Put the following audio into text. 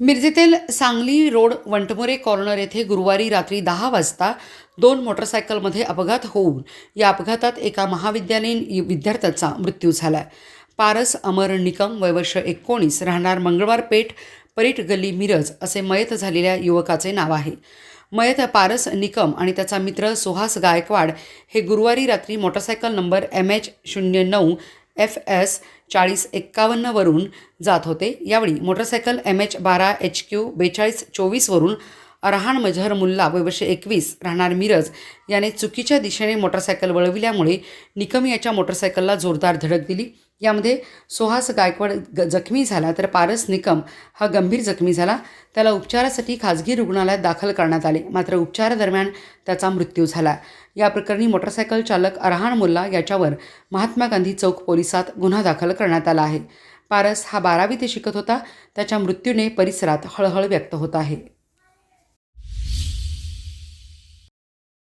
मिरजेतील Sangli road Vantmore corner येथे गुरुवारी रात्री दहा वाजता दोन मोटरसायकलमध्ये अपघात होऊन या अपघातात एका महाविद्यालयीन विद्यार्थ्याचा मृत्यू झाला पारस अमर निकम वयवर्ष एकोणीस राहणार मंगळवार पेठ परीट गल्ली मिरज असे मयत झालेल्या युवकाचे नाव आहे. मयत पारस निकम आणि त्याचा मित्र सुहास गायकवाड हे गुरुवारी रात्री मोटरसायकल नंबर एम एच शून्य नऊ एफ एस चाळीस एक्कावन्नवरून जात होते. यावेळी मोटरसायकल एम एच बारा एच क्यू बेचाळीस चोवीसवरून अरहान मझहर मुल्ला वयवर्षे एकवीस राहणार मिरज याने चुकीच्या दिशेने मोटरसायकल वळविल्यामुळे निकम याच्या मोटरसायकलला जोरदार धडक दिली. यामध्ये सुहास गायकवाड ग जखमी झाला तर पारस निकम हा गंभीर जखमी झाला. त्याला उपचारासाठी खाजगी रुग्णालयात दाखल करण्यात आले. मात्र उपचारादरम्यान त्याचा मृत्यू झाला. या प्रकरणी मोटरसायकल चालक अरहान मुल्ला याच्यावर महात्मा गांधी चौक पोलिसात गुन्हा दाखल करण्यात आला आहे. पारस हा बारावी ते शिकत होता. त्याच्या मृत्यूने परिसरात हळहळ व्यक्त होत आहे.